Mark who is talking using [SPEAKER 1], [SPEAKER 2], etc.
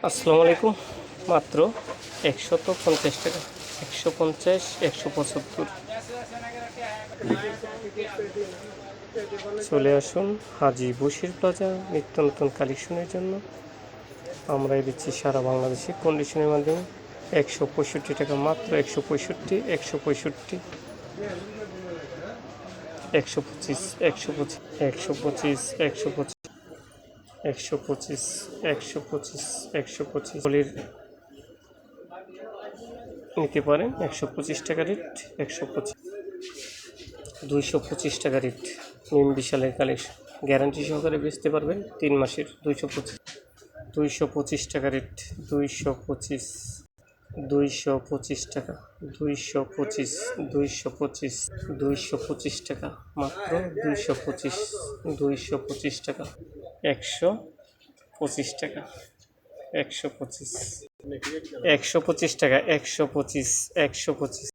[SPEAKER 1] আসসালামু আলাইকুম। মাত্র একশত পঞ্চাশ টাকা। একশো পঞ্চাশ, একশো পঁচাত্তর। চলে আসুন হাজি বশির প্লাজা নিত্য নতুন কালেকশনের জন্য। আমরাই দিচ্ছি সারা বাংলাদেশে কন্ডিশনের মাধ্যমে একশো পঁয়ষট্টি টাকা, মাত্র একশো পঁয়ষট্টি একশো পঁয়ষট্টি। একশো পঁচিশ একশো পঁচিশ একশো পঁচিশ একশো পঁচিশ। একশো পঁচিশ একশো পঁচিশ একশো পঁচিশ বলির নিতে পারেন। একশো পঁচিশ টাকা রেট, একশো পঁচিশ। দুইশো পঁচিশ টাকা রেট। নিম বিশালের কালেকশন। গ্যারান্টি সহকারে বেচতে পারবেন তিন মাসের দুইশো পঁচিশ। দুইশো পঁচিশ টাকা রেট, দুইশো পঁচিশ দুইশো পঁচিশ টাকা, দুইশো পঁচিশ দুইশো পঁচিশ দুইশো পঁচিশ টাকা, মাত্র দুইশো পঁচিশ দুইশো পঁচিশ টাকা। একশো পঁচিশ টাকা। একশো পঁচিশ। একশো পঁচিশ টাকা একশো পঁচিশ একশো পঁচিশ।